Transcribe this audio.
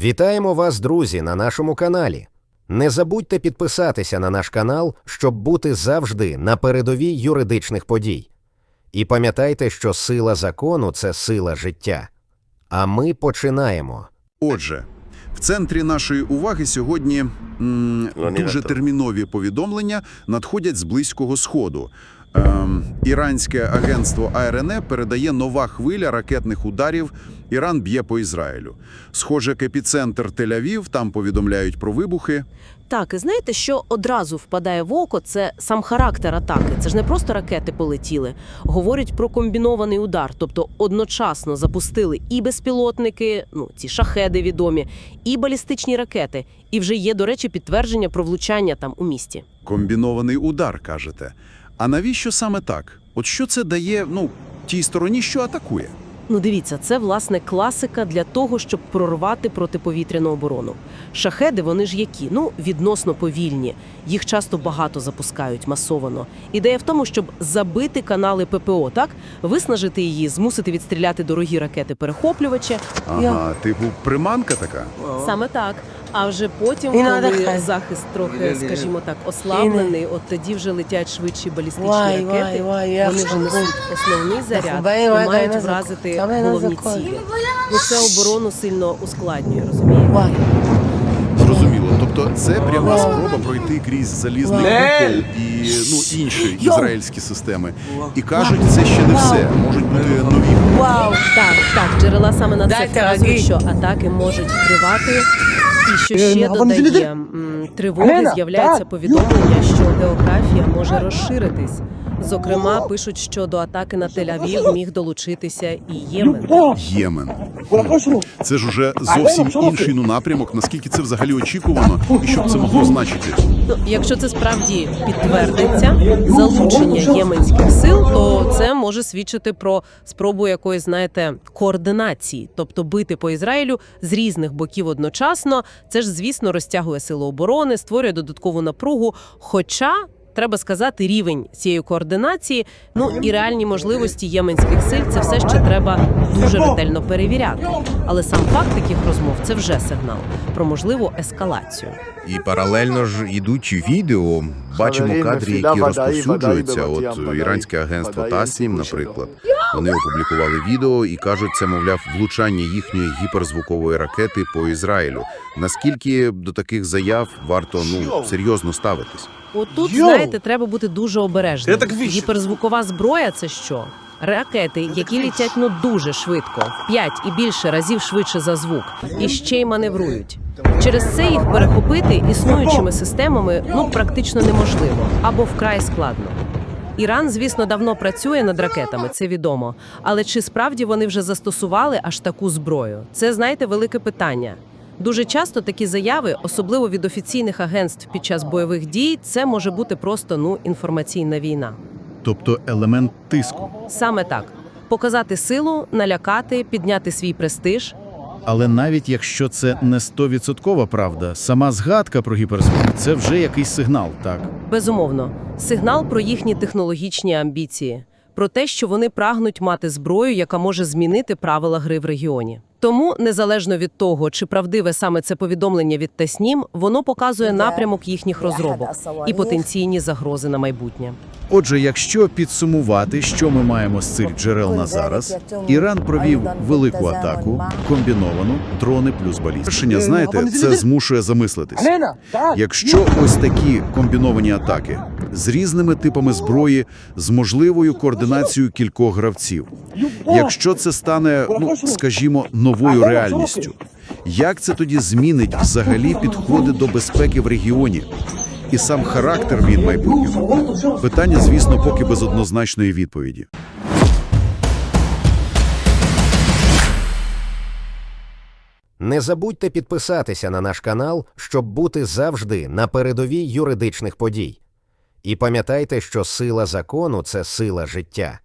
Вітаємо вас, друзі, на нашому каналі. Не забудьте підписатися на наш канал, щоб бути завжди на передовій юридичних подій. І пам'ятайте, що сила закону це сила життя. А ми починаємо. Отже, в центрі нашої уваги сьогодні м, дуже термінові повідомлення надходять з Близького Сходу. Ем, іранське агентство АРН передає нова хвиля ракетних ударів. Іран б'є по Ізраїлю. Схоже, к епіцентр Тель-Авів, там повідомляють про вибухи. Так, і знаєте, що одразу впадає в око, це сам характер атаки. Це ж не просто ракети полетіли. Говорять про комбінований удар, тобто одночасно запустили і безпілотники, ну ці шахеди відомі, і балістичні ракети. І вже є, до речі, підтвердження про влучання там у місті. Комбінований удар, кажете. А навіщо саме так? От що це дає, ну, тій стороні, що атакує? Ну, дивіться, це власне класика для того, щоб прорвати протиповітряну оборону. Шахеди, вони ж які? Ну, відносно повільні. Їх часто багато запускають масовано. Ідея в тому, щоб забити канали ППО, так виснажити її, змусити відстріляти дорогі ракети перехоплювачі. Ага, типу приманка така? Саме так. А вже потім, І надо коли хай. захист трохи, скажімо так, ослаблений, от тоді вже летять швидші балістичні Вай, ракети. вай, вай, я Вони вже забув. несуть основний заряд і вай, мають вразити. На головні закон. цілі. Ну це оборону сильно ускладнює, розумієте? Вай. Зрозуміло. Тобто це пряма спроба пройти крізь залізний купол і ну, інші ізраїльські системи. І кажуть, це ще не все. Можуть бути нові. Вау. Так, джерела саме на це Дайте вказують, що атаки можуть тривати. І що Е, ще додає м, тривоги, з'являється повідомлення, що географія може розширитись. Зокрема, пишуть, що до атаки на Тель-Авів міг долучитися і Ємен. Ємен. Це ж уже зовсім інший ну, напрямок. Наскільки це взагалі очікувано, і що б це могло значити? Ну, якщо це справді підтвердиться залучення єменських сил, то це може свідчити про спробу якоїсь, знаєте, координації, тобто бити по Ізраїлю з різних боків одночасно. Це ж, звісно, розтягує сили оборони, створює додаткову напругу. Хоча треба сказати, рівень цієї координації, ну і реальні можливості єменських сил, це все ще треба дуже ретельно перевіряти. Але сам факт таких розмов це вже сигнал про можливу ескалацію. І паралельно ж ідуть відео. Бачимо кадри, які розповсюджуються. От іранське агентство Тасім, наприклад, вони опублікували відео і кажуть, це мовляв влучання їхньої гіперзвукової ракети по Ізраїлю. Наскільки до таких заяв варто ну серйозно ставитись? Отут, Йоу! Знаєте, треба бути дуже обережним. Я так віщу. Гіперзвукова зброя це що? Ракети, які літять ну дуже швидко, 5 і більше разів швидше за звук, і ще й маневрують. Через це їх перехопити існуючими системами ну практично неможливо або вкрай складно. Іран, звісно, давно працює над ракетами, це відомо. Але чи справді вони вже застосували аж таку зброю? Це знаєте велике питання. Дуже часто такі заяви, особливо від офіційних агентств під час бойових дій, це може бути просто ну інформаційна війна. Тобто елемент тиску. Саме так: показати силу, налякати, підняти свій престиж. Але навіть якщо це не стовідсоткова правда, сама згадка про гіперзвук це вже якийсь сигнал, так? Безумовно, сигнал про їхні технологічні амбіції, про те, що вони прагнуть мати зброю, яка може змінити правила гри в регіоні. Тому, незалежно від того, чи правдиве саме це повідомлення від Таснім, воно показує напрямок їхніх розробок і потенційні загрози на майбутнє. Отже, якщо підсумувати, що ми маємо з цих джерел на зараз, Іран провів велику атаку, комбіновану дрони плюс балістики. Рішення, знаєте, це змушує замислитись. Якщо ось такі комбіновані атаки з різними типами зброї, з можливою координацією кількох гравців, якщо це стане, ну скажімо, новою реальністю, як це тоді змінить взагалі підходи до безпеки в регіоні і сам характер він майбутнього? Питання, звісно, поки без однозначної відповіді. Не забудьте підписатися на наш канал, щоб бути завжди на передовій юридичних подій. І пам'ятайте, що сила закону це сила життя.